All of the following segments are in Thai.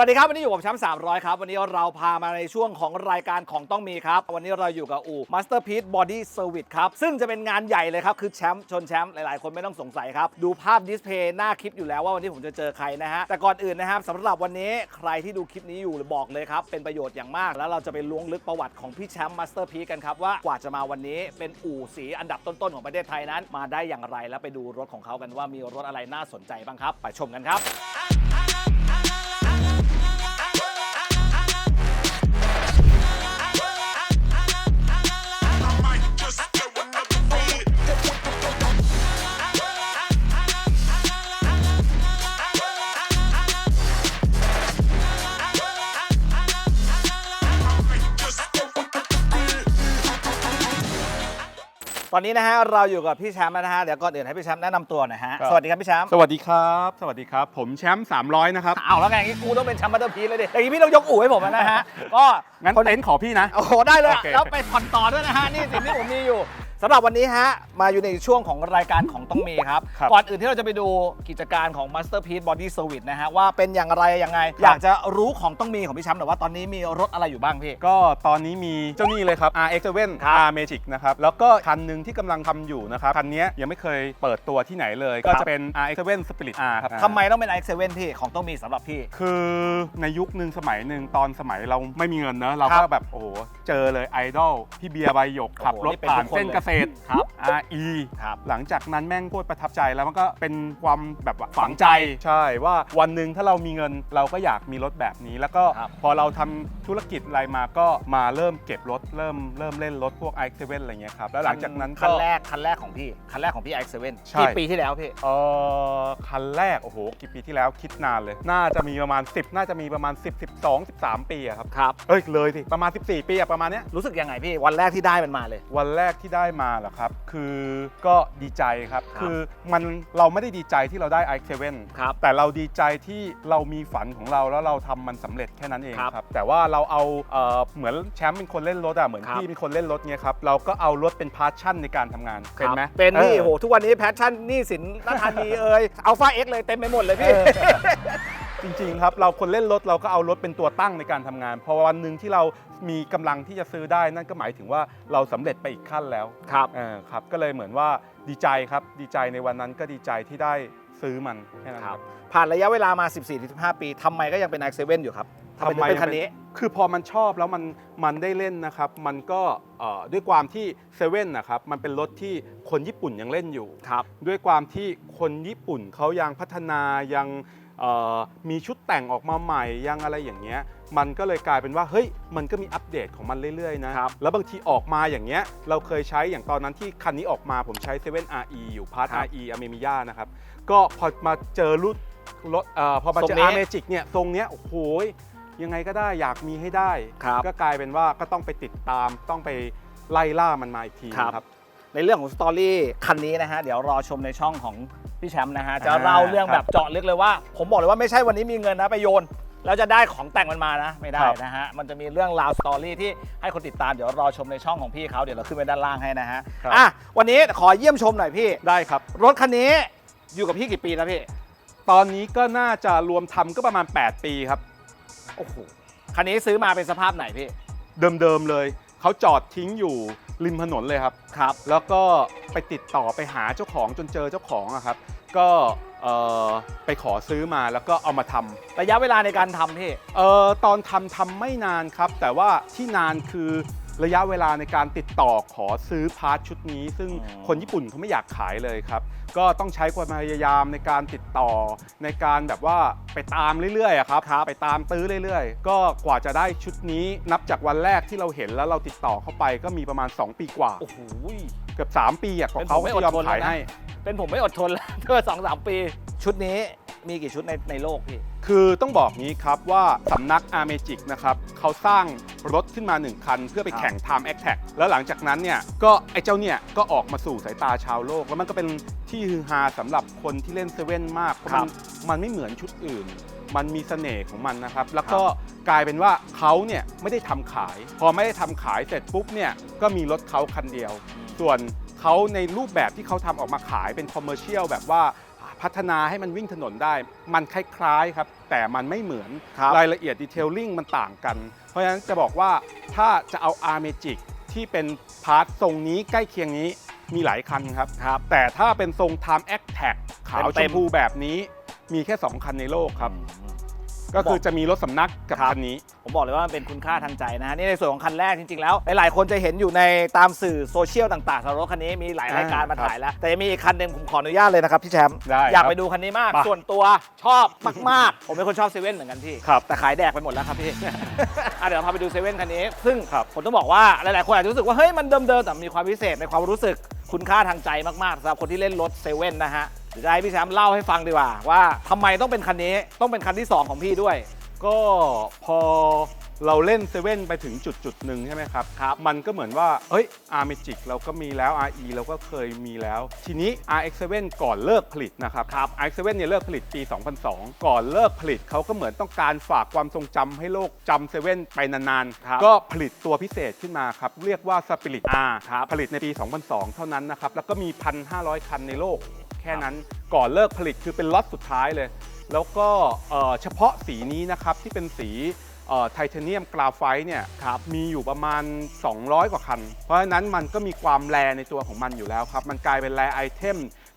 สวัสดีครับ วันนี้อยู่กับแชมป์300 ครับ วันนี้เราพามาในช่วงของรายการของต้องมีครับ วันนี้เราอยู่กับอู่ Masterpiece Body Service ครับ ซึ่งจะเป็นงานใหญ่เลยครับ คือแชมป์ชนแชมป์หลาย ๆ คนไม่ต้องสงสัยครับ ดูภาพดิสเพย์หน้าคลิปอยู่แล้วว่าวันนี้ผมจะเจอใครนะฮะ แต่ก่อนอื่นนะครับสำหรับวันนี้ใครที่ดูคลิปนี้อยู่หรือบอกเลยครับ เป็นประโยชน์อย่างมาก แล้วเราจะไปล้วงลึกประวัติของพี่แชมป์ Masterpiece กันครับว่ากว่าจะมาวันนี้เป็นอู่สีอันดับต้น ๆ ของประเทศไทยนั้น มาได้อย่างไร แล้วไปดูรถของเขากันว่ามีรถอะไรน่าสนใจบ้างครับ ไปชมกันครับ ตอนนี้นะฮะเราอยู่กับพี่แชมป์แล้วนะฮะเดี๋ยวก่อนอื่นให้พี่แชมป์แนะนำตัวหน่อยฮะครับ สวัสดีครับพี่แชมป์สวัสดีครับ สวัสดีครับ ผมแชมป์300 นะครับ เอาแล้วไงงี้กูต้องเป็นแชมป์มาสเตอร์พีซเลยดิอย่างนี้พี่ต้องยกอู่ให้ผมแล้วนะฮะก็งั้นคนเต็นท์ขอพี่นะ โอ้โหได้เลยโอเค แล้วไปผ่อนต่อด้วยนะฮะนี่สิ่งที่ผมมีอยู่ สำหรับวันนี้ฮะ มาอยู่ในช่วงของรายการของต้องมีครับครับ ก่อนอื่นที่เราจะไปดูกิจการของ Masterpiece Body Service นะฮะ ว่าเป็นอย่างไรยังไง อยากจะรู้ของต้องมีของพี่แชมป์หน่อยว่าตอนนี้มีรถอะไรอยู่บ้างพี่ ก็ตอนนี้มีเจ้านี่เลยครับ RX7 ครับ R Magic นะครับ แล้วก็คันหนึ่งที่กำลังทำอยู่นะครับ คันนี้ยังไม่เคยเปิดตัวที่ไหนเลย ก็จะเป็น RX7 Spirit R ครับทำไมต้องเป็น i7 พี่ของต้องมีสำหรับพี่ คือในยุคหนึ่งสมัยหนึ่งตอนสมัยเราไม่มีเงินเนอะเราครัก็บแบบโอ้โหเจอเลยไอดอลพี่เบียร์ใบหยกขับโอ้โหรถนี่เป็นผ่านทุกคนเส้นเลยเกษตรครับ RE ครับ หลังจากนั้นแม่งโคตรประทับใจแล้วมันก็เป็นความแบบว่าฝังใจ ใช่ว่าวันหนึ่งถ้าเรามีเงินเราก็อยากมีรถแบบนี้ แล้วก็ครับพอเราทำธุรกิจอะไรมาก็มาเริ่มเก็บรถเริ่มเริ่มเล่นรถพวก i7 อะไรเงี้ยครับแล้วหลังจากนั้นคัก็นแรกคันแรกของพี่คันแรกของพี่ i7 ใช่ กี่ปีที่แล้วพี่ เออคันแรก โอ้โห กี่ปีที่แล้วคิดนานเลย น่าจะมีประมาณ 10 น่าจะมีประมาณ 10 12 13 ปีอะครับ ครับ เอ้ย เลยสิ ประมาณ 14 ปีอะประมาณเนี้ย รู้สึกยังไงพี่วันแรกที่ได้มันมาเลย วันแรกที่ได้มาเหรอครับ คือก็ดีใจครับ ครับคือมันเราไม่ได้ดีใจที่เราได้ i7 ครับแต่เราดีใจที่เรามีฝันของเราแล้วเราทำมันสำเร็จแค่นั้นเองครับครับ แต่ว่าเราเอาเอ่อเหมือนแชมป์เป็นคนเล่นรถอะเหมือนครับ พี่เป็นคนเล่นรถเนี่ยครับ เราก็เอารถเป็นพาร์ชั่นในการทำงาน เป็นไหมเป็นพี่ออ โหทุกวันนี้แพชชั่นหนี่สินนัทานีเอ่ยอัลฟาเอ็กเลยเต็มไปหมดเลยพี่เออ จริงๆครับเราคนเล่นรถเราก็เอารถเป็นตัวตั้งในการทำงาน พอวันหนึ่งที่เรามีกำลังที่จะซื้อได้นั่นก็หมายถึงว่าเราสำเร็จไปอีกขั้นแล้วครับ เออครับก็เลยเหมือนว่าดีใจครับดีใจในวันนั้นก็ดีใจที่ได้ซื้อมันแค่นั้นคครัรับบผ่านระยะเวลามา 14-15 ปีทำไมก็ยังเป็น i7 อยู่ครับทำไมถึงเป็นคันนี้ คือพอมันชอบแล้วมันมันได้เล่นนะครับ มันก็เอ่อด้วยความที่เซเว่นนะครับมันเป็นรถที่คนญี่ปุ่นยังเล่นอยู่ ครับ ด้วยความที่คนญี่ปุ่นเขายังพัฒนายังเอ่อ มีชุดแต่งออกมาใหม่ยังอะไรอย่างเงี้ยมันก็เลยกลายเป็นว่าเฮ้ยมันก็มีอัปเดตของมันเรื่อยๆนะครับแล้วบางทีออกมาอย่างเงี้ยเราเคยใช้อย่างตอนนั้นที่คันนี้ออกมาผมใช้ 7 RE อยู่พาร์ทครับ RE อเมมิยานะครับก็พอมาเจอรุ่นรถเอ่อพอมาเจทรองนี้อาร์เมจิกเนี่ยทรงเนี้ยโอ้โหยังไงก็ได้อยากมีให้ได้ครับก็กลายเป็นว่าก็ต้องไปติดตามต้องไปไล่ล่ามันมาอีกทีครับนะครับ ในเรื่องของสตอรี่คันนี้นะฮะเดี๋ยวรอชมในช่องของพี่แชมป์นะฮะจะอ่าเล่าเรื่องครับแบบเจาะลึกเลยว่า ผมบอกเลยว่าไม่ใช่วันนี้มีเงินนะไปโยนแล้วจะได้ของแต่งมันมานะ ไม่ได้ครับนะฮะ มันจะมีเรื่องราวสตอรี่ที่ให้คนติดตามเดี๋ยวรอชมในช่องของพี่เขาเดี๋ยวเราขึ้นไปด้านล่างให้นะฮะครับอะวันนี้ขอเยี่ยมชมหน่อยพี่ได้ครับ รถคันนี้อยู่กับพี่กี่ปีแล้วพี่ ตอนนี้ก็น่าจะรวมทำก็ประมาณ 8 ปีครับโอ้โหคันนี้ซื้อมาเป็นสภาพไหนพี่ เดิมๆเลยเขาจอดทิ้งอยู่ ริมถนนเลยครับครับ แล้วก็ไปติดต่อไปหาเจ้าของจนเจอเจ้าของอะครับ ก็เอ่อไปขอซื้อมาแล้วก็เอามาทำระยะเวลาในการทำพี่ เอ่อตอนทำทำไม่นานครับ แต่ว่าที่นานคือ ระยะเวลาในการติดต่อขอซื้อพาร์ทชุดนี้ ซึ่งอ๋อคนญี่ปุ่นเขาไม่อยากขายเลยครับ ก็ต้องใช้ความพยายามในการติดต่อในการแบบว่าไปตามเรื่อยๆอะครับไปตามตื้อเรื่อยๆ ก็กว่าจะได้ชุดนี้นับจากวันแรกที่เราเห็นแล้วเราติดต่อเข้าไปก็มีประมาณ 2 ปีกว่า โอ้โหเกือบ 3 ปีอะกว่าเป็นผมเขาไม่จะยอมอดทนขายแล้วนะให้ เป็นผมไม่อดทนแล้วเธอสองสามปี ชุดนี้ มีกี่ชุดในในโลกพี่ คือต้องบอกงี้ครับว่าสำนักอาร์เมจิกนะครับเขาสร้างรถขึ้นมา 1 คัน เพื่อไปครับแข่ง Time Attack แล้วหลังจากนั้นเนี่ยก็ไอ้เจ้าเนี่ยก็ออกมาสู่สายตาชาวโลก แล้วมันก็เป็นที่ฮือฮาสำหรับคนที่เล่นเซเว่นมากเพราะมันมันไม่เหมือนชุดอื่น มันมีเสน่ห์ของมันนะครับ แล้วก็กลายเป็นว่าเขาเนี่ยไม่ได้ทำขาย พอไม่ได้ทำขายเสร็จปุ๊บเนี่ยก็มีรถเขาคันเดียว ส่วนเขาในรูปแบบที่เขาทำออกมาขายเป็นคอมเมอร์เชียลแบบว่า พัฒนาให้มันวิ่งถนนได้ มันคล้ายๆครับ แต่มันไม่เหมือนครับรายละเอียดดีเทลลิ่งมันต่างกัน เพราะฉะนั้นจะบอกว่าถ้าจะเอา R Magic ที่เป็นพาร์ททรงนี้ใกล้เคียงนี้มีหลายคันครับครับ แต่ถ้าเป็นทรง Time a c t a c ขาวชเต็มมๆพูแบบนี้มีแค่ 2 คันในโลกครับ อืม ก็คือจะมีรถสำนักกับครับคันนี้ ผมบอกเลยว่ามันเป็นคุณค่าทางใจนะฮะนี่ในส่วนของคันแรกจริงๆแล้ว หลายๆคนจะเห็นอยู่ในตามสื่อโซเชียลต่างๆสำหรับรถคันนี้มีหลายรายการมาครับถ่ายแล้ว แต่ยังมีอีกคันหนึ่งผมขออนุญาตเลยนะครับพี่แชมป์ได้อยากครับไปดูคันนี้มาก ไปส่วนตัวชอบมากๆ ผมเป็นคนชอบเซเว่นเหมือนกันพี่ ครับ แต่ขายแดกไปหมดแล้วครับพี่ อะเดี๋ยวเราพาไปดูเซเว่นคันนี้ ซึ่งครับ ผมต้องบอกว่าหลายๆคนอาจจะรู้สึกว่าเฮ้ยมันเดิมๆแต่มีความพิเศษในความรู้สึกคุณค่าทางใจมากๆสำหรับคนที่เล่นรถเซเว่นนะฮะเดี๋ยวจะให้พี่แชมป์เล่าให้ฟังดีกว่า ว่าทำไมต้องเป็นคันนี้ต้องเป็นคันที่สองของพี่ด้วย ก็พอเราเล่นเซเว่นไปถึงจุดจุดหนึ่งใช่ไหมครับครับ มันก็เหมือนว่า เอ้ย R Magic เราก็มีแล้ว RE เราก็เคยมีแล้ว ทีนี้ RX7 ก่อนเลิกผลิตนะครับครับ RX7 เนี่ยเลิกผลิตปี 2002 ก่อนเลิกผลิตเขาก็เหมือนต้องการฝากความทรงจำให้โลกจำเซเว่นไปนานครับๆ ก็ผลิตตัวพิเศษขึ้นมาครับ เรียกว่า Spirit R ครับผลิตในปี 2002 เท่านั้นนะครับ แล้วก็มี 1,500 คันในโลกแค่นั้นก่อนเลิกผลิตคือเป็นล็อตสุดท้ายเลย แล้วก็เฉพาะสีนี้นะครับที่เป็นสีไทเทเนียมกราไฟต์เนี่ยครับมีอยู่ประมาณ 200 กว่าคัน เพราะฉะนั้นมันก็มีความแรในตัวของมันอยู่แล้วครับ มันกลายเป็นแรไอเทม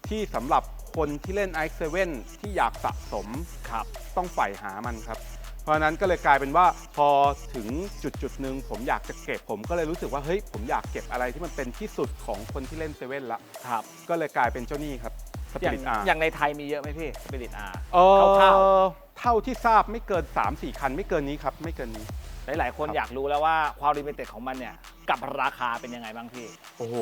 ที่สำหรับคนที่เล่น i7 ที่อยากสะสมครับต้องใฝ่หามันครับ เพราะฉะนั้นก็เลยกลายเป็นว่าพอถึงจุดจุดหนึ่งผมอยากจะเก็บผมก็เลยรู้สึกว่าเฮ้ยผมอยากเก็บอะไรที่มันเป็นที่สุดของคนที่เล่นเซเว่นละครับก็เลยกลายเป็นเจ้านี่ครับ สอปิย่างริตอาร์อย่างในไทยมีเยอะไหมพี่สปิริตอาร์เออคร่าวเท่าที่ทราบไม่เกิน 3-4 คัน ไม่เกินนี้ครับ ไม่เกินนี้หลาย ๆ คนครับ อยากรู้แล้วว่าความลิมิเต็ดของมันเนี่ยกับราคาเป็นยังไงบ้างพี่ โอ้โห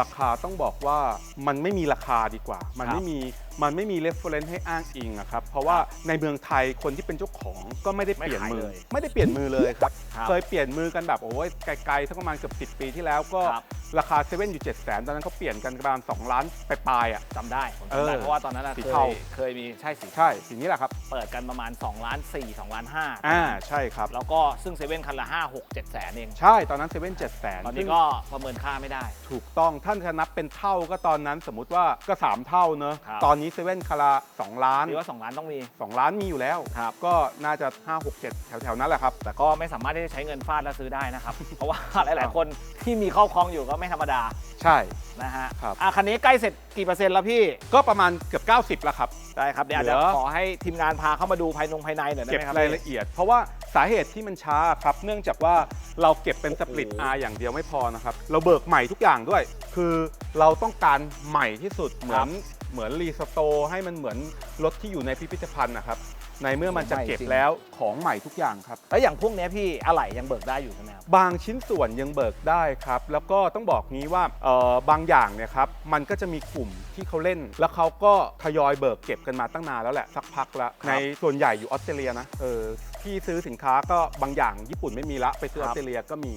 ราคาต้องบอกว่ามันไม่มีราคาดีกว่า มันครับ ไม่มี มันไม่มีเรฟเฟรนซ์ให้อ้างอิงอะครับ เพราะว่าในเมืองไทยคนที่เป็นเจ้าของก็ไม่ได้เปลี่ยนมือ ไม่ขายเลยไม่ได้เปลี่ยนมือเลยครับ ครับเคยเปลี่ยนมือกันแบบโอ้ยไกลๆสักประมาณเกือบ10 ปีที่แล้วก็ครับ ราคาเซเว่นอยู่7 0 0 0 0ตอนนั้นเขาเปลี่ยนกันประมาณ2ล้านไปปลายๆอะ จำได้ผมจำได้เออเพราะว่าตอนนั้นอะสีเคเทา ยเคยมีใช่สีใช่สิ่งนี้แหละครับ เปิดกันประมาณ2ล้าน4 2ล้าน5อ่าใช่ครับ แล้วก็ซึ่งเซเว่นคันละ5 6 7แสนเอง ใช่ตอนนั้นเซเว่นเจ็ดแสนตอนนี้ก็ประเมินค่าไม่ได้ ถูกต้องท่านจะนับเป็นเท่าก็ตอนนั้นสมมติว่าก็ 3 เท่าเนอะครับ ตอนนี้เซเว่นคารา2ล้านหรือว่า2ล้านต้องมี2ล้านมีอยู่แล้ว ครับ ก็น่าจะ 5 6 7 แถวๆนั้นแหละครับ แต่ก็ไม่สามารถที่จะใช้เงินฟาดแล้วซื้อได้นะครับ เพราะว่าหลาย ๆ คนที่มีครอบครองอยู่ก็ไม่ธรรมดาใช่ นะฮะครับ อะคันนี้ใกล้เสร็จกี่เปอร์เซ็นต์แล้วพี่ ก็ประมาณเกือบ90แล้วครับ ได้ครับ เดี๋ยวอาจเหลืจะอขอให้ทีมงานพาเข้ามาดูภายนงภายในหน่อยได้เก็บไหมครับรายละเอียด เพราะว่าสาเหตุที่มันช้าครับ เนื่องจากว่าเราเก็บเป็นสปริตโอ้โหอาอย่างเดียวไม่พอนะครับ เราเบิกใหม่ทุกอย่างด้วย คือเราต้องการใหม่ที่สุด เหมือน เหมือนรีสโตร์ให้มันเหมือนรถที่อยู่ในพิพิธภัณฑ์นะครับ ในเมื่อมันจะเก็บแล้วของใหม่ทุกอย่างครับ แล้วอย่างพวกเนี้ยพี่อะไหล่ยังเบิกได้อยู่ใช่ไหมครับ บางชิ้นส่วนยังเบิกได้ครับ แล้วก็ต้องบอกงี้ว่าเอ่อบางอย่างเนี่ยครับมันก็จะมีกลุ่มที่เขาเล่น แล้วเขาก็ทยอยเบิกเก็บกันมาตั้งนานแล้วแหละสักพักแล้วครับในส่วนใหญ่อยู่ออสเตรเลียนะเออพี่ซื้อสินค้าก็บางอย่างญี่ปุ่นไม่มีละไปซื้อคอรัอบสเตรเลียก็มี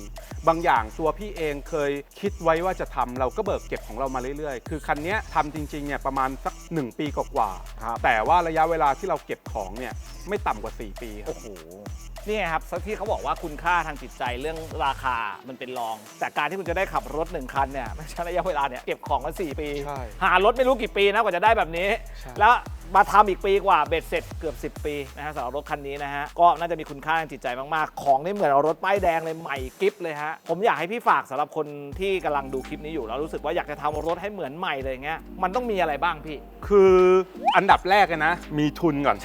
บางอย่างตัวพี่เองเคยคิดไว้ว่าจะทำเราก็เบิกเก็บของเรามาเรื่อยๆ คือคันเนี้ยทำจริงๆเนี่ยประมาณสัก 1 ปีกว่าๆครับแต่ว่าระยะเวลาที่เราเก็บของเนี่ยี่ยไม่ต่ำกว่า 4 ปีครับโอ้โหนี่ไงครับที่เขาบอกว่าคุณค่าทางจิตใจเรื่องราคามันเป็นรอง แต่การที่คุณจะได้ขับรถหนึ่งคันเนี่ยไม่ใช่ระยะเวลาเนี่ยเก็บของกัน4ปี ใช่หารถไม่รู้กี่ปีนะกว่าจะได้แบบนี้ ใช่ แล้วมาทำอีกปีกว่าเบ็ดเสร็จเกือบ 10 ปีนะฮะสำหรับรถคันนี้นะฮะก็น่าจะมีคุณค่าทางจิตใจมาก ๆ ของนี่เหมือนเอารถป้ายแดงเลยใหม่กิฟเลยฮะผมอยากให้พี่ฝากสำหรับคนที่กำลังดูคลิปนี้อยู่แล้วรู้สึกว่าอยากจะทำรถให้เหมือนใหม่เลยอย่างเงี้ยมันต้องมีอะไรบ้างพี่ คืออันดับแรกเลยนะ มีทุนก่อน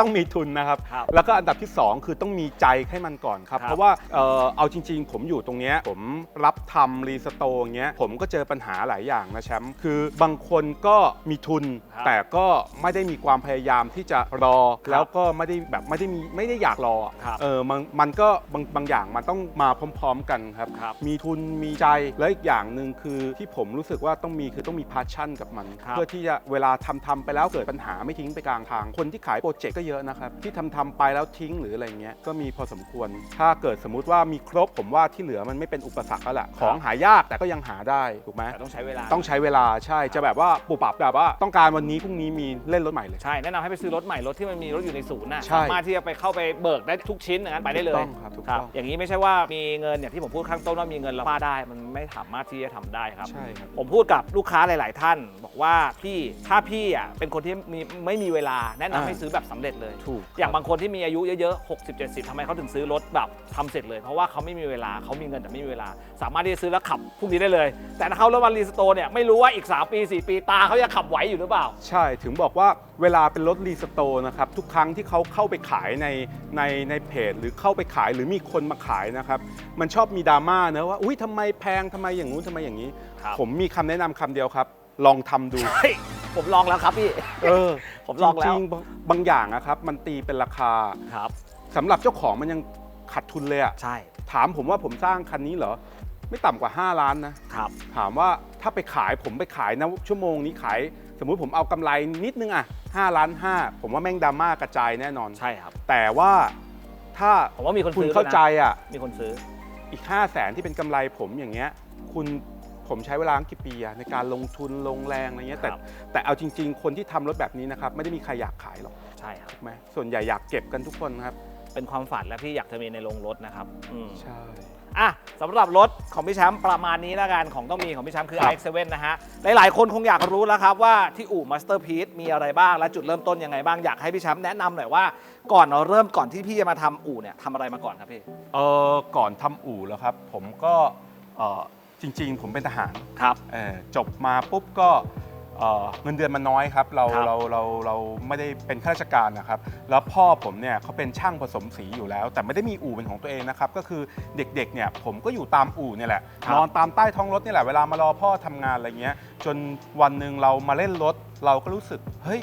ต้องมีทุนนะครับ ครับ แล้วก็อันดับที่ 2 คือต้องมีใจให้มันก่อนครับครับ เพราะว่าเอ่อเอาจริง ๆ ผมอยู่ตรงเนี้ยผมรับทำรีสโตร์อย่างเงี้ยผมก็เจอปัญหาหลายอย่างนะแชมป์คือบางคนก็มีทุน ครับแต่ก็ไม่ได้มีความพยายามที่จะรอ ครับแล้วก็ไม่ได้แบบไม่ได้มีไม่ได้อยากรออะครับเออมันมันก็บางบางอย่างมันต้องมาพร้อม ๆ กันครับ ครับ มีทุนมีใจและอีกอย่างหนึ่งคือที่ผมรู้สึกว่าต้องมีคือต้องมีพาชั่นกับมัน ครับเพื่อที่จะเวลาทำทำไปแล้วเกิดปัญหาไม่ทิ้งไปกลางทาง คนที่ขายโปรเจกต์ก็เยอะนะครับ ที่ทำทำไปแล้วทิ้งหรืออะไรเงี้ยก็มีพอสมควร ถ้าเกิดสมมุติว่ามีครบผมว่าที่เหลือมันไม่เป็นอุปสรรคแล้วแหละของหายากแต่ก็ยังหาได้ถูกไหมแต่ต้องใช้เวลาต้องใช้เวลาใช่จะแบบว่าปุบปับแบบว่าต้องการวันนี้พรุ่งนี้มีเล่นรถรถใหม่เลย ใช่แนะนำให้ไปซื้อรถใหม่รถที่มันมีรถอยู่ในศูนย์น่ะใช่ สามารถที่จะไปเข้าไปเบิกได้ทุกชิ้นอย่างนั้นไปได้เลยถูกต้องครับถูกต้อง อย่างนี้ไม่ใช่ว่ามีเงินอย่างที่ผมพูดข้างต้นว่ามีเงินแล้วป้าได้ มันไม่สามารถที่จะทำได้ครับ ใช่ครับ ผมพูดกับลูกค้าหลาย ๆ ท่าน บอกว่าพี่ถ้าพี่อะเป็นคนที่มีไม่มีเวลาแนะนำอ่า ให้ซื้อแบบสำเร็จเลย ถูกอย่างบางคนที่มีอายุเยอะ ๆ 60 70ทำไมเขาถึงซื้อรถแบบทำเสร็จเลย เพราะว่าเขาไม่มีเวลาเขามีเงินแต่ไม่มีเวลา สามารถที่จะซื้อแล้วขับพรุ่งนี้ได้เลย แต่ถ้าเขารถวันรีสโตร์เนี่ยไม่รู้ว่าอีก 3 ปี 4 ปีตาเขาจะขับไหวอยู่หรือเปล่า ใช่ถึงบอกว่าเวลาเป็นรถรีสโตร์นะครับทุกครั้งที่เขาเข้าไปขายในในในเพจ หรือเข้าไปขายหรือมีคนมาขายนะครับมันชอบมีดราม่าเนอะว่าอุ้ยทำไมแพงทำไมอย่างงู้นทำไมอย่างนี้ ครับ ผมมีคำแนะนำคำเดียวครับ ลองทำดู เฮ้ยผมลองแล้วครับพี่ เออผมลองแล้ว จริงๆบางบางอย่างนะครับมันตีเป็นราคา ครับ สำหรับเจ้าของมันยังขาดทุนเลยอะใช่ถามผมว่าผมสร้างคันนี้เหรอ ไม่ต่ำกว่า 5 ล้านนะ ครับ ถามว่าถ้าไปขายผมไปขายนะชั่วโมงนี้ขาย สมมุติผมเอากำไรนิดนึงอะ5ล้าน5ผมว่าแม่งดราม่ากระจายแน่นอน ใช่ครับ แต่ว่าถ้าผมว่ามีคนคุณซื้อเข้าใจด้วยนะอะมีคนซื้อ อีก 5 0 0แสนที่เป็นกำไรผมอย่างเงี้ย คุณผมใช้เวลากี่ปีอะในการลงทุนลงแรงอะไรเงี้ย แต่ครับ แต่เอาจริง ๆ คนที่ทำรถแบบนี้นะครับไม่ได้มีใครอยากขายหรอกใช่ครับ ถูกไหมส่วนใหญ่อยากเก็บกันทุกคนครับ เป็นความฝันและพี่อยากจะมีในโรงรถนะครับอืม ใช่ อะสำหรับรถของพี่แชมป์ประมาณนี้แล้วกันของต้องมีของพี่แชมป์คือ ครับ iX7 นะฮะ หลายๆ คนคงอยากรู้แล้วครับว่าที่อู่ Masterpiece มีอะไรบ้าง และจุดเริ่มต้นยังไงบ้าง อยากให้พี่แชมป์แนะนำหน่อยว่าก่อนเราเริ่มก่อนที่พี่จะมาทำอู่เนี่ยทำอะไรมาก่อนครับพี่ เออก่อนทำอู่แล้วครับ ผมก็เออจริง ๆ ผมเป็นทหารครับ เอ่อจบมาปุ๊บก็ เอ่อเงินเดือนมันน้อยครับเราครับ เราเราเราไม่ได้เป็นข้าราชการนะครับแล้วพ่อผมเนี่ยเขาเป็นช่างผสมสีอยู่แล้ว แต่ไม่ได้มีอู่เป็นของตัวเองนะครับก็คือเด็กๆเนี่ยผมก็อยู่ตามอู่เนี่ยแหละครับนอนตามใต้ท้องรถเนี่ยแหละเวลามารอพ่อทำงานอะไรเงี้ยจนวันหนึ่งเรามาเล่นรถ เราก็รู้สึกเฮ้ย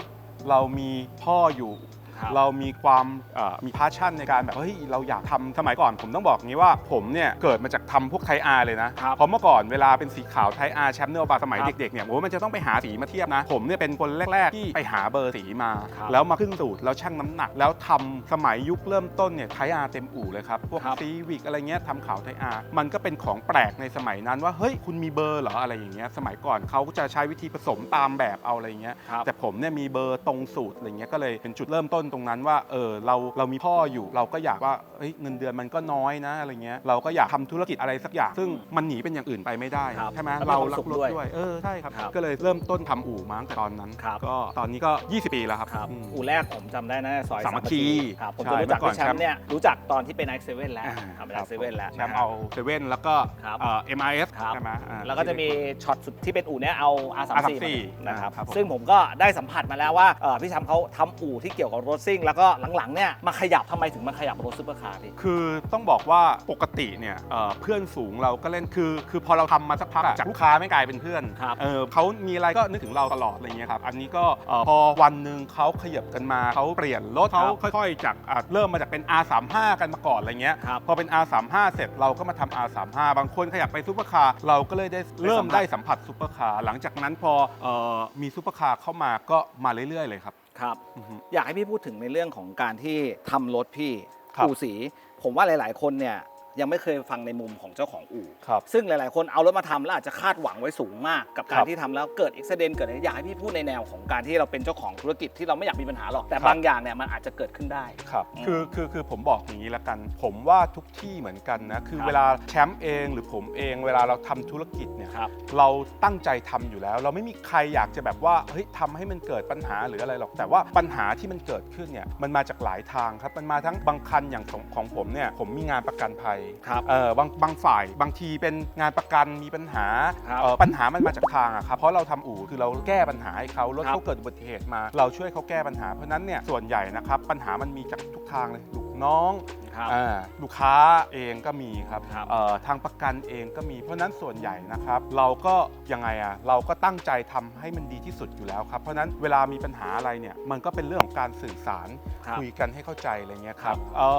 เรามีพ่ออยู่ ครับเรามีความเอ่อมีพาชั่นในการแบบเฮ้ยเราอยากทำสมัยก่อนผมต้องบอกงี้ว่าผมเนี่ยเกิดมาจากทำพวกไทอาร์เลยนะครับเพราะเมื่อก่อนเวลาเป็นสีขาวไทอาร์แชมป์เนอร์บาสมัยครับเด็กๆเนี่ยโอ้ยมันจะต้องไปหาสีมาเทียบนะ ผมเนี่ยเป็นคนแรก ๆ ที่ไปหาเบอร์สีมา ครับแล้วมาขึ้นสูตรแล้วชั่งน้ำหนัก แล้วทำสมัยยุคเริ่มต้นเนี่ยไทอาร์เต็มอู่เลยครับพวกครับ ซีวิกอะไรเงี้ยทำขาวไทอาร์มันก็เป็นของแปลกในสมัยนั้นว่าเฮ้ยคุณมีเบอร์เหรออะไรอย่างเงี้ยสมัยก่อนเขาจะใช้วิธีผสมตามแบบเอาอะไรอย่างเงี้ย ครับ แต่ผมเนี่ยมีเบอร์ตรงสูตรอะไรเงี้ยก็เลยเป็นจุดเริ่มต้นตรงนั้นว่าเออเราเรามีพ่ออยู่ เราก็อยากว่าเฮ้ยเงินเดือนมันก็น้อยนะอะไรเงี้ยเราก็อยากทำธุรกิจอะไรสักอย่าง ซึ่งมันหนีเป็นอย่างอื่นไปไม่ได้ครับใช่ไหมแล้วมีเราความรัสุกขรถด้วยด้วยเออใช่ครับครับก็เลยเริ่มต้นทำอู่มาตั้งแต่ตอนนั้นครับก็ตอนนี้ก็ 20 ปีแล้วครับครับอืมอู่แรกผมจำได้นะซอยสามัคคีครับผมใช่จะรู้จักเมื่อก่อนพี่แชมป์เนี่ยรู้จักตอนที่เป็น iX7 แล้วอ่าทำเป็นครับ iX7 แล้วแชมป์เอาเซเว่นแล้วก็ครับเอ่อ MIS ครับใช่ไหมอ่าแล้วก็จะมีช็อตสุดที่เป็นอู่เนี้ยเอา R34 R34 มานะครับครับผมซึ่งผมก็ได้สัมผัสมาแล้วว่าเอ่อพี่แชมป์เขาทำอู่ที่เกี่ยวกับรถซิ่งแล้วก็หลังๆเนี่ยมาขยับทำไมถึงมาขยับรถซูเปอร์คาร์พี่ คือต้องบอกว่าปกติเนี่ยเอ่อเพื่อนฝูงเราก็เล่นคือคือพอเราทำมาสักพักอะจากลูกค้าไม่กลายเป็นเพื่อนครับ เออเขามีอะไรก็นึกถึงเราตลอดอะไรเงี้ยครับอันนี้ก็เอ่อพอวันหนึ่งเขาขยับกันมาเขาเปลี่ยนรถเขาค่อยๆ จากอะเริ่มมาจากเป็น R35 กันมาก่อนอะไรเงี้ย ครับ พอเป็น R35 เสร็จเราก็มาทำ R35 บางคนขยับไปซูเปอร์คาร์เราก็เลยได้เริ่มได้สัมผัสซูเปอร์คาร์หลังจากนั้นพอเอ่อมีซูเปอร์คาร์เข้ามาก็มาเรื่อยๆเลยครับ ครับอือฮึอยากให้พี่พูดถึงในเรื่องของการที่ทำรถพี่ครับอู่สี ผมว่าหลาย ๆ คนเนี่ย ยังไม่เคยฟังในมุมของเจ้าของอู่ ครับ ซึ่งหลาย ๆ คนเอารถมาทำแล้วอาจจะคาดหวังไว้สูงมาก กับกาครรับที่ทำแล้วเกิดอุบิเหตุเกิดอะไรอยากให้พี่พูดในแนวของการที่เราเป็นเจ้าของธุรกิจที่เราไม่อยากมีปัญหาหรอกแต่ครับ บางอย่างเนี่ยมันอาจจะเกิดขึ้นได้ ครับ อืมคือ คือ คือ ผมบอกอย่างนี้ละกัน ผมว่าทุกที่เหมือนกันนะ คือครับ เวลาแชมป์เองหรือผมเอง เวลาเราทำธุรกิจเนี่ย ครับ เราตั้งใจทำอยู่แล้ว เราไม่มีใครอยากจะแบบว่า เฮ้ยทำให้มันเกิดปัญหาหรืออะไรหรอก แต่ว่าปัญหาที่มันเกิดขึ้นเนี่ย มันมาจากหลายทางครับ มันมาทั้งบางคันอย่างของของผมเนี่ย ผมมีงานประกันภัยครับเออบางบางฝ่าย บางทีเป็นงานประกันมีปัญหาครับเอ่อปัญหามันมาจากทางอะครับเพราะเราทำอู่คือเราแก้ปัญหาให้เขารถครับเขาเกิดอุบัติเหตุมา เราช่วยเขาแก้ปัญหาเพราะฉะนั้นเนี่ยส่วนใหญ่นะครับปัญหามันมีจากทุกทางเลยลูกน้อง ครับอ่าลูกค้าเองก็มีครับครับ เอ่อทางประกันเองก็มีเพราะฉะนั้นส่วนใหญ่นะครับ เราก็ยังไงอะเราก็ตั้งใจทำให้มันดีที่สุดอยู่แล้วครับเพราะฉะนั้นเวลามีปัญหาอะไรเนี่ยมันก็เป็นเรื่องของการสื่อสาร ครับ คุยกันให้เข้าใจอะไรเงี้ยคครัรับบเอ่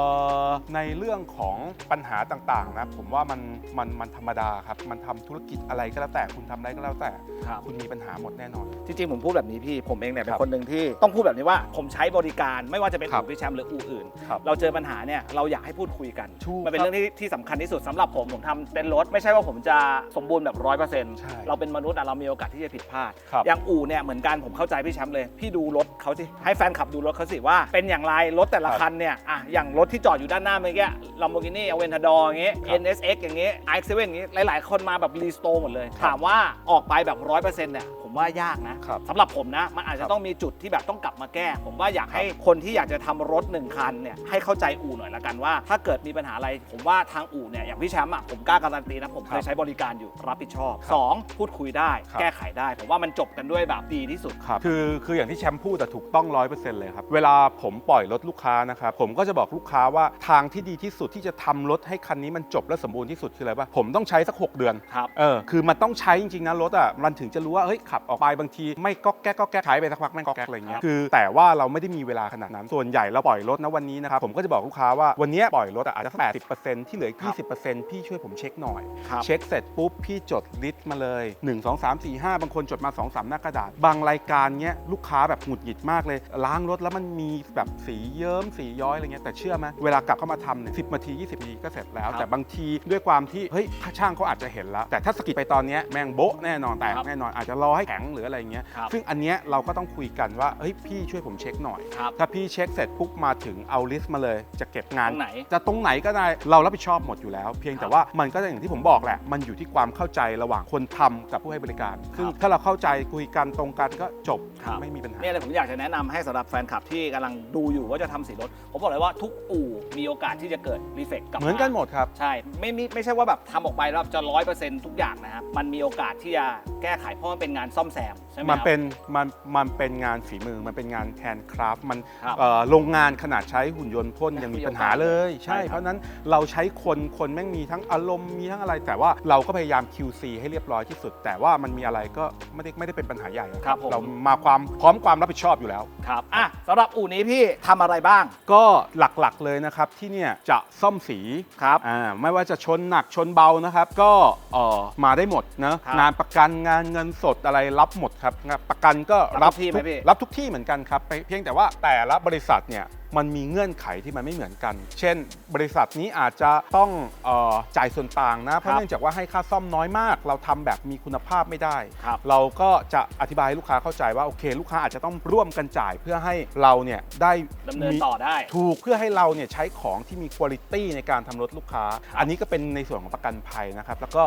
อในเรื่องของปัญหาต่างๆนะผมว่ามันมันมันธรรมดาครับ มันทำธุรกิจอะไรก็แล้วแต่คุณทำอะไรก็แล้วแต่ ครับ คุณมีปัญหาหมดแน่นอน จริงๆ ผมพูดแบบนี้พี่ ผมเองเนี่ยเป็ครันบคนหนึ่งที่ต้องพูดแบบนี้ว่าผมใช้บริการไม่ว่าจะเป็นครับอู่พี่แชมป์หรืออู่อื่น ครับ เราเจอปัญหาเนี่ยเราอยากให้พูดคุยกัน ถูกมันเป็นครับเรื่องที่ที่สำคัญที่สุดสำหรับผมผมทำเต้นรถไม่ใช่ว่าผมจะสมบูรณ์แบบร้อยเปอร์เซ็นต์ใช่เราเป็นมนุษย์อะเรามีโอกาสที่จะผิดพลาด ครับ อย่างอู่เนี่ยเหมือนกันผมเข้าใจพี่แชมป์เลย พี่ดูรถเขาสิให้แฟนขับดูรถเขาสิว่าเป็นอย่างไรรถแต่ละคันเนี่ยอะอย่างรถที่จอดอยู่ด้านหน้าเมื่อกี้ Lamborghini Aventador อย่างเงี้ย ครับ NSX อย่างเงี้ย iX7 อย่างเงี้ยหลาย ๆ คนมาแบบรีสโตร์หมดเลย ถามว่าออกไปแบบร้อยเปอร์เซ็นต์เนี่ย ผมว่ายากนะครับสำหรับผมนะ มันอาจคจะรับต้องมีจุดที่แบบต้องกลับมาแก้ ผมว่าอยากให้คนที่อยากจะทำรถหนึ่งคันเนี่ยให้เข้าใจอู่หน่อยละกันว่า ถ้าเกิดมีปัญหาอะไร ผมว่าทางอู่เนี่ยอย่างพี่แชมป์อะผมกล้าการันตีนะผมเคยใช้บริการอยู่รับผิดชอบสองพูดคุยได้ ครับ แก้ไขได้ ผมว่ามันจบกันด้วยแบบดีที่สุด ครับคือคืออย่างที่แชมป์พูดแต่ถูกต้องร้อยเปอร์เซ็นต์เลยครับ เวลาผมปล่อยรถลูกค้านะครับ ผมก็จะบอกลูกค้าว่าทางที่ดีที่สุดที่จะทำรถให้คันนี้มันจบและสมบูรณ์ที่สุดคืออะไรป่ะผมต้องใช้สัก 6 เดือน ครับ เออ คือมันต้องใช้จริงๆนะรถอะ มันถึงจะรู้ว่า เฮ้ย ขับออกไปบางทีไม่ก็แก๊กก็แก๊กใช้ไปสักพักแม่งก็แก๊กอะไรเงี้ครัยบคือแต่ว่าเราไม่ได้มีเวลาขนาดนั้นส่วนใหญ่เราปล่อยรถนะวันนี้นะครับผมก็จะบอกลูกค้าว่าวันเนี้ยปล่อยรถอะอาจจะแปดสิบเปอร์เซ็นต์ที่เหลือยี่สิบเปอร์เซ็นต์พี่ช่วยผมเช็คหน่อยครับเช็คเสร็จปุ๊บพี่จดลิสต์มาเลย1 2 3 4 5บางคนจดมา2 3หน้ากระดาษ บางรายการเนี้ยลูกค้าแบบหงุดหงิดมากเลยล้างรถแล้วมันมีแบบสีเยิ้มสีย้อยอะไรเงี้ยแต่เชื่อไหมเวลากลับเข้ามาทำเนี่ยสินาที20นาทีก็เสร็จแล้วครับแต่บางทีด้วยความที่เฮ้ยช่างเขาอาจจะเห็นแล้ว แต่ถ้าสกิดไปตอนเนี้ยแม่งโบ๊ะแน่นอนแตกครับแน่นอนอาจจะรอให้แข็งหรืออะไรเงี้ย ครับซึ่งอันเนี้ยเราก็ต้องคุยกันว่าเฮ้ยพี่ช่วยผมเช็คหน่อย ครับถ้าพี่เช็คเสร็จปุ๊บมาถึงเอาลิสต์มาเลย จะเก็บงาน ตรงไหนจะตรงไหนก็ได้เรารับผิดชอบหมดอยู่แล้ว เพียงครัแต่บว่ามันก็อย่างที่ผมบอกแหละ มันอยู่ที่ความเข้าใจระหว่างคนทำกับผู้ให้บริการ ซึ่งถ้าเราเข้าใจคุยกันตรงกันก็จบครับ ไม่มีปัญหา เนี่ยเลยผมอยากจะแนะนำให้สำหรับแฟนคลับที่กำลังดูอยู่ว่าจะทำสีรถ ผมบอกเลยว่าทุกอู่มีโอกาสที่จะเกิดรีเฟกกลับเหมือนกันหมดครับ ใช่ไม่มีไม่ใช่ว่าแบบทำออกไปแล้วจะร้อยเปอร์เซ็นต์ทุกอย่างนะครับมันมีโอกาสที่จะแก้ไขเพราะมันเป็นงานซ่อมแซมใช่ไหมมันครับเป็นมันมันเป็นงานฝีมือมันเป็นงานแฮนด์คราฟต์มันครับเอ่อโรงงานขนาดใช้หุ่นยนต์พ่นยังมีปัญหาเลย ใช่ ใช่ครับ เพราะฉะนั้นเราใช้คนคนแม่งมีทั้งอารมณ์มีทั้งอะไร แต่ว่าเราก็พยายาม QC ให้เรียบร้อยที่สุด แต่ว่ามันมีอะไรก็ไม่ได้ไม่ได้เป็นปัญหาใหญ่อะครับผม เรามาความพร้อมความรับผิดชอบอยู่แล้ว ครับอะสำหรับอู่นี้พี่ทำอะไรบ้างก็หลักๆเลยนะครับที่เนี่ยจะซ่อมสี ครับ อ่าไม่ว่าจะชนหนักชนเบานะครับ ก็เอ่อมาได้หมดนะครับ งานประกันงานเงินสดอะไรรับหมดครับงานประกันก็รัรับบทุกที่ไหมพี่รับทุกที่เหมือนกันครับไปเพียงแต่ว่าแต่ละบริษัทเนี่ย มันมีเงื่อนไขที่มันไม่เหมือนกัน เช่น บริษัทนี้อาจจะต้องเออจ่ายส่วนต่างนะ เพราะเนื่องจากว่าให้ค่าซ่อมน้อยมาก เราทำแบบมีคุณภาพไม่ได้ ครับเราก็จะอธิบายให้ลูกค้าเข้าใจว่าโอเค ลูกค้าอาจจะต้องร่วมกันจ่ายเพื่อให้เราเนี่ยได้ดำเนินมีต่อได้ ถูกเพื่อให้เราเนี่ยใช้ของที่มีคุณภาพในการทำรถลูกค้าครับอันนี้ก็เป็นในส่วนของประกันภัยนะครับ แล้วก็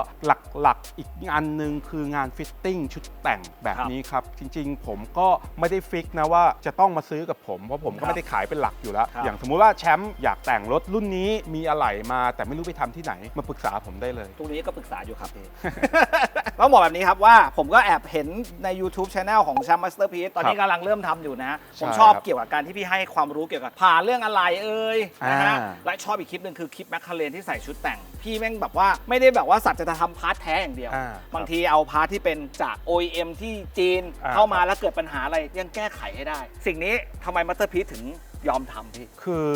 หลักๆอีกอันหนึ่งคืองานฟิตติ้งชุดแต่งแบบนี้ครับ จริงๆ ผมก็ไม่ได้ฟิกนะว่าจะต้องมาซื้อกับผม เพราะผมคก็รับไม่ได้ขายเป็นหลักอยู่แล้วครับอย่างสมมุติว่าแชมป์อยากแต่งรถรุ่นนี้มีอะไหล่มาแต่ไม่รู้ไปทำที่ไหน มาปรึกษาผมได้เลย ตรงนี้ก็ปรึกษาอยู่ครับพี่ต้องบอกแบบนี้ครับว่าผมก็แอบเห็นใน YouTube Channel ของ Champ Master Piece ตอนนี้กำลังเริ่มทำอยู่นะผมใช่ชอบครับเกี่ยวกับการที่พี่ให้ความรู้เกี่ยวกับผ่าเรื่องอะไรเอ่ยนะฮะอ่าและชอบอีกคลิปหนึ่งคือคลิปแมคคาเรนที่ใส่ชุดแต่ง พี่แม่งแบบว่าไม่ได้แบบว่าสัตว์จะทำพาร์ทแท้อย่างเดียวอ่าบางทีเอาพาร์ทที่เป็นจาก OEM ที่จีนอ่าเข้ามาแล้วเกิดปัญหาอะไรยังแก้ไขให้ได้ สิ่งนี้ทำไม Master Piece ถึง ยอมทำพี่ คือ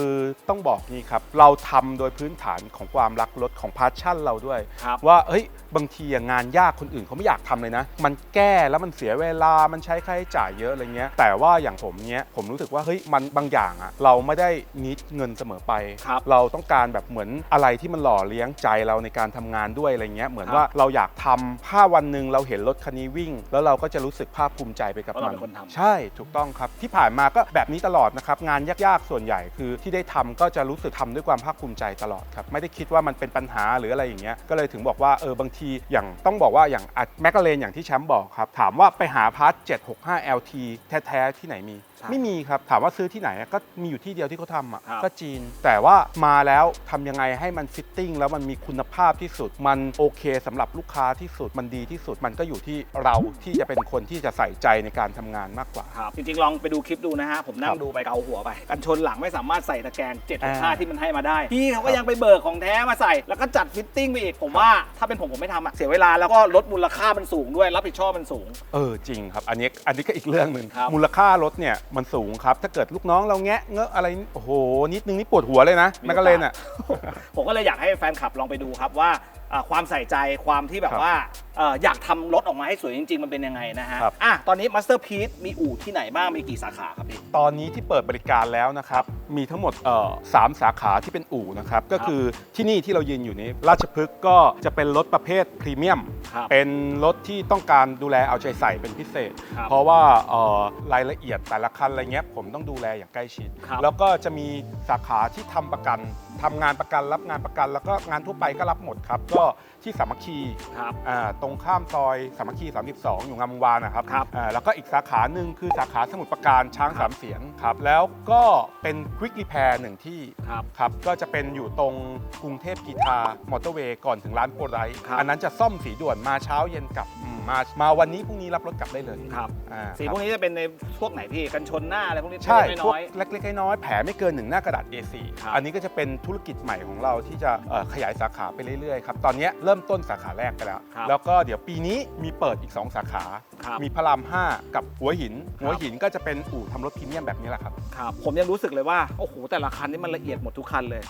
ต้องบอกนี้ครับ เราทำโดยพื้นฐานของความรักรถของพาชั่นเราด้วยครับว่าเอ้ย บางทีอะงานยากคนอื่นเขาไม่อยากทำเลยนะ มันแก้แล้วมันเสียเวลามันใช้ค่าใช้จ่ายเยอะอะไรเงี้ย แต่ว่าอย่างผมเนี้ยผมรู้สึกว่าเฮ้ยมันบางอย่างอะเราไม่ได้นิดเงินเสมอไปครับเราต้องการแบบเหมือนอะไรที่มันหล่อเลี้ยงใจเราในการทำงานด้วยอะไรเงี้ยเหมือนครับว่าเราอยากทำถ้าวันหนึ่งเราเห็นรถคันนี้วิ่ง แล้วเราก็จะรู้สึกภาคภูมิใจไปกับว่าเรามันเป็นคนทำใช่ถูกต้องครับ ที่ผ่านมาก็แบบนี้ตลอดนะครับงานยากๆส่วนใหญ่คือที่ได้ทำก็จะรู้สึกทำด้วยความภาคภูมิใจตลอดครับไม่ได้คิดว่ามันเป็นปัญหาหรืออะไรอย่างเงี้ยก็เลยถึงบอกว่าเออบางทีอย่างต้องบอกว่าอย่างแมกกาเลนอย่างที่แชมป์บอกครับ ถามว่าไปหาพาร์ท 765 LT แท้ ๆ ที่ไหนมี ใช่ไม่มีครับ ถามว่าซื้อที่ไหนอะก็มีอยู่ที่เดียวที่เขาทำอะครับก็จีน แต่ว่ามาแล้วทำยังไงให้มันฟิตติ้งแล้วมันมีคุณภาพที่สุด มันโอเคสำหรับลูกค้าที่สุดมันดีที่สุดมันก็อยู่ที่เราที่จะเป็นคนที่จะใส่ใจในการทำงานมากกว่า ครับ จริงๆ ลองไปดูคลิปดูนะฮะ ผมนั่ครังบดูไปเกาหัวไป กันชนหลังไม่สามารถใส่ตะแกรง7อ่า5ที่มันให้มาได้ พี่เขาครัก็บยังไปเบิกของแท้มาใส่ แล้วก็จัดฟิตติ้งไปอีก ผมว่าถ้าเป็นผมผมไม่ทำอะเสียเวลาแล้วก็ลดมูลค่ามันสูงด้วย รับผิดชอบมันสูง เออจริงครับ อันนี้อันนี้ก็อีกเรื่องหนึ่งครับ มูลค่ารถเนี่ยมันสูงครับ ถ้าเกิดลูกน้องเราแงะเงอะอะไรโอ้โหนิดนึงนี่ปวดหัวเลยนะแมกกาเลนอะ ผมก็เลยอยากให้แฟนคลับลองไปดูครับว่าอ่าความใส่ใจความที่แบบครับว่า เอ่ออยากทำรถออกมาให้สวยจริง ๆ มันเป็นยังไงนะฮะครับ อะตอนนี้ Masterpiece มีอู่ที่ไหนบ้างมีกี่สาขาครับพี่ ตอนนี้ที่เปิดบริการแล้วนะครับ มีทั้งหมดเอ่อสามสาขาที่เป็นอู่นะครับ ก็คือที่นี่ที่เรายืนอยู่นี้ ราชพฤกษ์ก็จะเป็นรถประเภทพรีเมียม ครับเป็นรถที่ต้องการดูแลเอาใจใส่เป็นพิเศษ ครับ เพราะว่าเอ่อรายละเอียดแต่ละคันอะไรเงี้ยผมต้องดูแลอย่างใกล้ชิด ครับ แล้วก็จะมีสาขาที่ทำประกันทำงานประกันรับงานประกัน แล้วก็งานทั่วไปก็รับหมดครับ ก็ที่สามัคคีครับ อ่าตรงข้ามซอยสามัคคี 32 อยู่งามวงศ์วานนะครับครับ อ่าแล้วก็อีกสาขาหนึ่งคือสาขาสมุทรปราการช้างสามเสียนครับแล้วก็เป็นควิกรีแพร์หนึ่งที่ ครับ ครับ ก็จะเป็นอยู่ตรงกรุงเทพกีทามอเตอร์เวย์ก่อนถึงร้านโปรไลท์ครับ อันนั้นจะซ่อมสีด่วนมาเช้าเย็นกลับอืมมามาวันนี้พรุ่งนี้รับรถกลับได้เลยครับ อ่าสีครับพวกนี้จะเป็นในพวกไหนพี่กันชนหน้าอะไรพวกนี้ใช่เล็กๆพวกน้อย เล็กๆน้อยๆแผลไม่เกินหนึ่งหน้ากระดาษ A4 ครับ อันนี้ก็จะเป็นธุรกิจใหม่ของเราที่จะเอ่อขยายสาขาไปเรื่อยๆครับ ตอนนี้เริ่มต้นสาขาแรกไปแล้ว ครับ แล้วก็เดี๋ยวปีนี้มีเปิดอีก 2 สาขา ครับมีพระราม 5 กับหัวหินหัวหินก็จะเป็นอู่ทำรถพรีเมียมแบบนี้แหละครับ ครับผมยังรู้สึกเลยว่า โอ้โห แต่ละคันนี่มันละเอียดหมดทุกคันเลย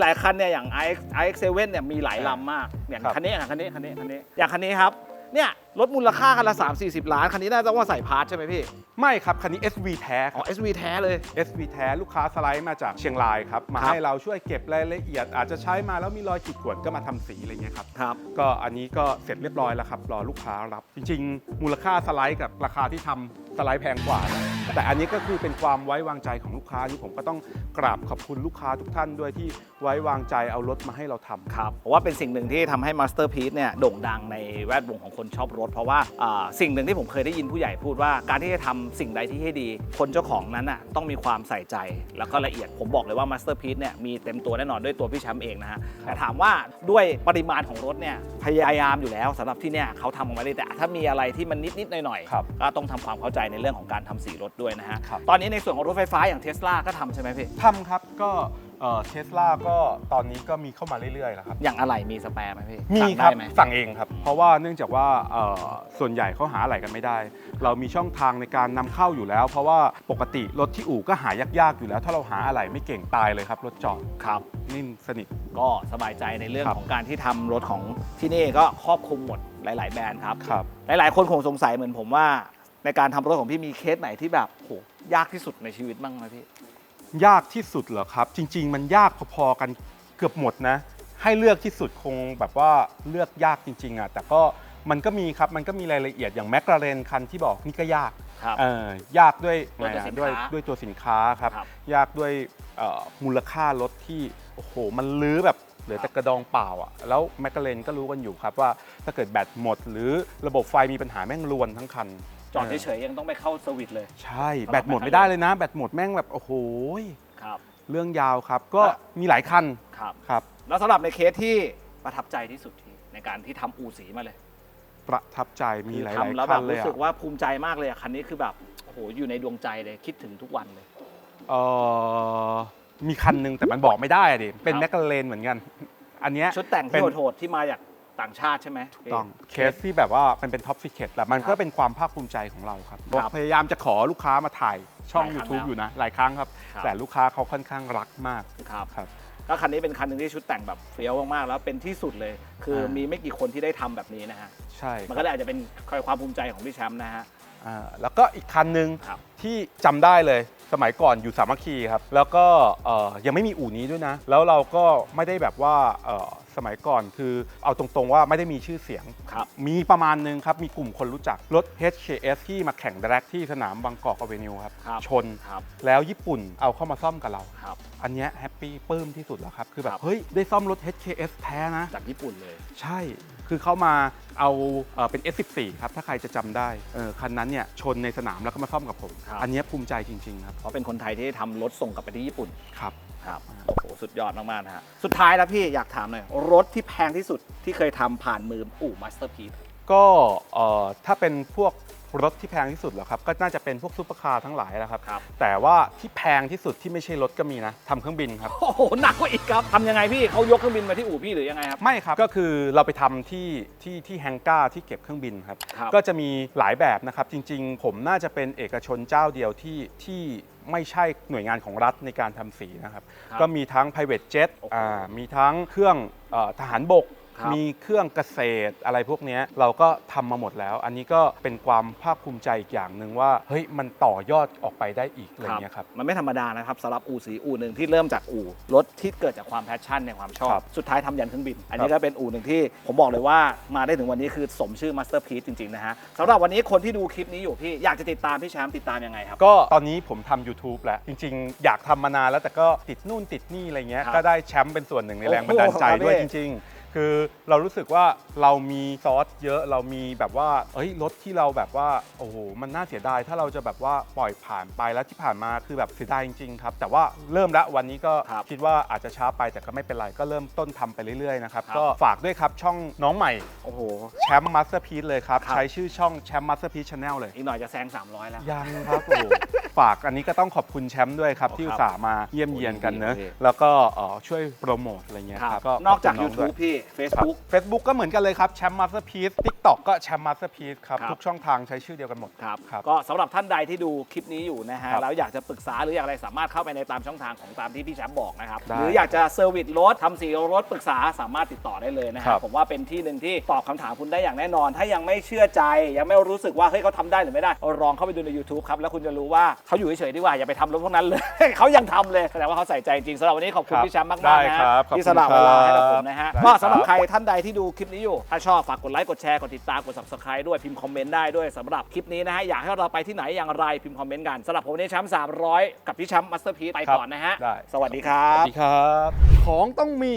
หลาย ๆ คันเนี่ยอย่าง iX iX7 เนี่ยมีหลายลำมากอย่างครับ คันนี้อย่างคันนี้คันนี้คันนี้อย่างคันนี้ครับ เนี่ยรถมูลค่าคันละ 3 40 ล้าน คันนี้น่าจะว่าใส่พาร์ทใช่ไหมพี่ ไม่ครับ คันนี้ SV แท้อ๋อ SV แท้เลย SV แท้ลูกค้าสไลด์มาจากเชียงรายครับ มาครับ ให้เราช่วยเก็บรายละเอียด อาจจะใช้มาแล้วมีรอยขีดข่วนก็มาทำสีอะไรเงี้ยครับ ครับ ก็อันนี้ก็เสร็จเรียบร้อยแล้วครับ รอลูกค้ารับ จริง ๆ มูลค่าสไลด์กับราคาที่ทำ สไลด์แพงกว่านะแต่อันนี้ก็คือเป็นความไว้วางใจของลูกค้าที่ผมก็ต้องกราบขอบคุณลูกค้าทุกท่านด้วยที่ไว้วางใจเอารถมาให้เราทำ ครับผมว่าเป็นสิ่งหนึ่งที่ทำให้ Masterpiece เนี่ยโด่งดังในแวดวงของคนชอบรถ เพราะว่าอ่าสิ่งหนึ่งที่ผมเคยได้ยินผู้ใหญ่พูดว่าการที่จะทำสิ่งใดที่ให้ดี คนเจ้าของนั้นน่ะต้องมีความใส่ใจแล้วก็ละเอียดผมบอกเลยว่า Masterpiece เนี่ยมีเต็มตัวแน่นอนด้วยตัวพี่แชมป์เองนะฮะแต่ถามว่าด้วยปริมาณของรถเนี่ยพยายามอยู่แล้วสำหรับที่เนี่ยเขาทำออกมาได้แต่ถ้ามีอะไรที่มันนิดๆหน่อยครับ ๆก็ต้องทำความเข้าใจในเรื่องของการทำสีรถด้วยนะฮะ ครับ ตอนนี้ในส่วนของรถไฟฟ้าอย่างเทสลาก็ทำใช่ไหมพี่ ทำครับก็เทสลาก็ตอนนี้ก็มีเข้ามาเรื่อยๆแล้วครับ อย่างอะไรมีสแปร์ไหมพี่มีสั่งครับได้ไหม สั่งเองครับ เพราะว่าเนื่องจากว่าเอ่อส่วนใหญ่เขาหาอะไรกันไม่ได้ เรามีช่องทางในการนำเข้าอยู่แล้ว เพราะว่าปกติรถที่อู่ก็หายากๆอยู่แล้ว ถ้าเราหาอะไรไม่เก่งตายเลยครับ รถจอดครับ นิ่มสนิท ก็สบายใจในเรื่องครับ ของการที่ทำรถของที่นี่ก็ครอบคลุมหมดหลาย ๆ แบรนด์ครับ ครับ หลาย ๆ คนคงสงสัยเหมือนผมว่า ในการทำรถของพี่มีเคสไหนที่แบบโหยากที่สุดในชีวิตบ้างไหมพี่ ยากที่สุดเหรอครับ จริง ๆ มันยากพอๆกันเกือบหมดนะ ให้เลือกที่สุดคงแบบว่าเลือกยากจริง ๆอะแต่ก็มันก็มีครับมันก็มีรายละเอียดอย่างแมคลาเรนคันที่บอกนี่ก็ยากครับเออยากด้วยด้วยตัวสินค้าด้วยด้วยตัวสินค้าครับ ครับ ยากด้วยเอ่อมูลค่ารถที่โอ้โหมันลื้อแบบเหลือแต่กระดองเปล่าอะแล้วแมคลาเรนก็รู้กันอยู่ครับว่าถ้าเกิดแบตหมด หรือระบบไฟมีปัญหาแม่งรวนทั้งคัน จอดเฉยๆยังต้องไปเข้าเซอร์วิสเลย ใช่ แบตหมดไม่ได้เลยนะ แบตหมดแม่งแบบ โอ้โหครับ เรื่องยาวครับ ก็ครับมีหลายคันครับครับ แล้วสำหรับในเคสที่ประทับใจที่สุดที่ในการที่ทำอู่สีมาเลย ประทับใจมีคือหลายทำแล้วๆแบคับนเลยรู้สึกอะว่าภูมิใจมากเลยอะคันนี้คือแบบโอ้โหอยู่ในดวงใจเลยคิดถึงทุกวันเลย เออมีคันหนึงแต่มันบอกไม่ได้อะดิเป็นครับ แมคลาเรนเหมือนกัน อันเนี้ยชุดแต่งเป็ที่นโหดๆที่มาจาก ต่างชาติใช่ไหมต้องเคสที่แบบว่ามันเป็นท็อปซิเคตแหละมันครัก็บเป็นความภาคภูมิใจของเราครับครับพยายามจะขอลูกค้ามาถ่ายช่องหลายครั้ง YouTube แล้วอยู่นะ หลายครั้งครับครับ แต่ลูกค้าเขาค่อนข้างรักมากครับครับก็คันนี้เป็นคันหนึ่งที่ชุดแต่งแบบเฟี้ยวมากๆแล้วเป็นที่สุดเลย คืออ่ามีมีไม่กี่คนที่ได้ทำแบบนี้นะฮะใช่มันก็เลยอาจจะเป็นความภูมิใจของพี่แชมป์นะฮะอ่าแล้วก็อีกคันหนึ่งครับที่จำได้เลยสมัยก่อนอยู่สามัคคีครับ แล้วก็เอ่อยังไม่มีอู่นี้ด้วยนะ แล้วเราก็ไม่ได้แบบว่าเอ่อ สมัยก่อนคือเอาตรงๆว่าไม่ได้มีชื่อเสียง ครับ มีประมาณนึงครับ มีกลุ่มคนรู้จักรถ HKS ที่มาแข่งแดร็กที่สนามบางกอกอเวนิวครับ ครับ ชน ครับ แล้วญี่ปุ่นเอาเข้ามาซ่อมกับเรา ครับ อันเนี้ยแฮปปี้ปลื้มที่สุดแล้วครับ คือแบครับ บ เฮ้ย ได้ซ่อมรถ HKS แท้นะ จากญี่ปุ่นเลย ใช่ คือเขามาเอาเอ่อเป็น S14 ครับ ถ้าใครจะจำได้เออคันนั้นเนี่ยชนในสนามแล้วก็มาซ่อมกับผม ครับ อันเนี้ยภูมิใจจริง ๆ ครับ เพราะเป็นคนไทยที่ทำรถส่งกลับไปที่ญี่ปุ่น ครับ ครับโอ้โหสุดยอดมากๆนะฮะสุดท้ายแล้วพี่อยากถามหน่อยรถที่แพงที่สุดที่เคยทำผ่านมืออู่มาสเตอร์พีซก็เอ่อถ้าเป็นพวกรถที่แพงที่สุดเหรอครับ ก็น่าจะเป็นพวกซูเปอร์คาร์ทั้งหลายแหละครับ ครับแต่ว่าที่แพงที่สุดที่ไม่ใช่รถก็มีนะทำเครื่องบินครับ โอ้โหหนักกว่าอีกครับทำยังไงพี่เขายกเครื่องบินมาที่อู่พี่หรือยังไงครับ ไม่ครับ ก็คือเราไปทำที่ที่ที่แฮงก้าที่เก็บเครื่องบินครับ ครับ ก็จะมีหลายแบบนะครับ จริง ๆ ผมน่าจะเป็นเอกชนเจ้าเดียวที่ที่ ไม่ใช่หน่วยงานของรัฐในการทำสีนะครับครับก็มีทั้ง private jet โอ้โหอ่ามีทั้งเครื่องเอ่อทหารบก ครับ มีเครื่องเกษตรอะไรพวกเนี้ยเราก็ทำมาหมดแล้ว อันนี้ก็เป็นความภาคภูมิใจอีกอย่างหนึ่งว่าเฮ้ยมันต่อยอดออกไปได้อีกอะไรเงี้ยครับ มันไม่ธรรมดานะครับสำหรับอู่สีอู่หนึ่งที่เริ่มจากอู่รถที่เกิดจากความแพชชั่นในความชอครับ บ สุดท้ายทำยันเครื่องบิน อันนี้ก็เป็นอู่หนึ่งที่ผมบอกเลยว่ามาได้ถึงวันนี้คือสมชื่อมาสเตอร์พีซจริง ๆ นะฮะสำหรับวันนี้คนที่ดูคลิปนี้อยู่พี่อยากจะติดตามพี่แชมป์ติดตามยังไงครับ ก็ตอนนี้ผมทำ YouTube แล้ว จริงๆ อยากทำมานานแล้วแต่ก็ติดนู่นติดนี่อะไรเงี้ย ครับก็ได้แชมป์เป็นส่วนหนึ่งในแรงโอ้โหบันดาลใจด้วยครับพี่จริงๆ คือเรารู้สึกว่าเรามีซอสเยอะเรามีแบบว่าเอ้ยรถที่เราแบบว่าโอ้โหมันน่าเสียดายถ้าเราจะแบบว่าปล่อยผ่านไปแล้วที่ผ่านมาคือแบบเสียดายจริงๆครับแต่ว่าเริ่มแล้ววันนี้ก็ครับคิดว่าอาจจะช้าไปแต่ก็ไม่เป็นไรก็เริ่มต้นทำไปเรื่อยๆนะครับครับ ก็ฝากด้วยครับช่องน้องใหม่โอ้โห แชมป์มาสเตอร์พีซเลยครับครับ ใช้ชื่อช่องแชมป์มาสเตอร์พีซชาแนลเลย อีกหน่อยจะแซง 300 แล้ว ยังครับโอ้โห ฝากอันนี้ก็ต้องขอบคุณแชมป์ด้วยครับโอ้ที่ครับอุตส่าห์มาเยี่ยมเยียนกันเนอะโอ้ดีโอเค แล้วก็เอ่อช่วยโปรโมทอะไรเงี้ยครับครับก็นอกจากขบคุณงด้ว YouTube พี่ครับ Facebook Facebook ก็เหมือนกันเลยครับแชมป์มาสเตอร์พีซทิกตอกก็แชมป์มาสเตอร์พีซครับ ครับ ทุกช่องทางใช้ชื่อเดียวกันหมด ครับ ครับ ก็สำหรับท่านใดที่ดูคลิปนี้อยู่นะฮะครับแล้วอยากจะปรึกษาหรืออยากอะไรสามารถเข้าไปในตามช่องทางของตามที่พี่แชมป์บอกนะครับ ได้หรืออยากจะเซอร์วิสรถทำสีรถปรึกษาสามารถติดต่อได้เลยนะคครัรับบผมว่าเป็นที่หนึ่งที่ตอบคำถามคุณได้อย่างแน่นอน ถ้ายังไม่เชื่อใจ ยังไม่รู้สึกว่าเฮ้ยเขาทำได้หรือไม่ได้ลองเข้าไปดูใน YouTube ครับ แล้วคุณจะรู้ว่าเขาอยู่เฉยๆดีกว่าอย่าไปทำรถพวกนั้นเลย เขายังทำเลยแสดงว่าเขาใส่ใจจริงสำหรับวันนี้ขอบคุณครับพี่แชมป์มากได้ๆนะฮะครับขอบคุณที่สละเวลาให้กับผมนะฮะได้ก็ครับสำหรับใครท่านใดที่ดูคลิปนี้อยู่ ถ้าชอบฝากกดไลค์ กดแชร์ กดติดตาม กด subscribe ด้วย พิมพ์คอมเมนต์ได้ด้วยสำหรับคลิปนี้นะฮะ อยากให้เราไปที่ไหนอย่างไรพิมพ์คอมเมนต์กันสำหรับผมวันนี้แชมป์300 กับพี่แชมป์มาสเตอร์พีไปก่อนนะฮะ ได้ สวัสดีครัสวับ สดีครับ ของต้องมี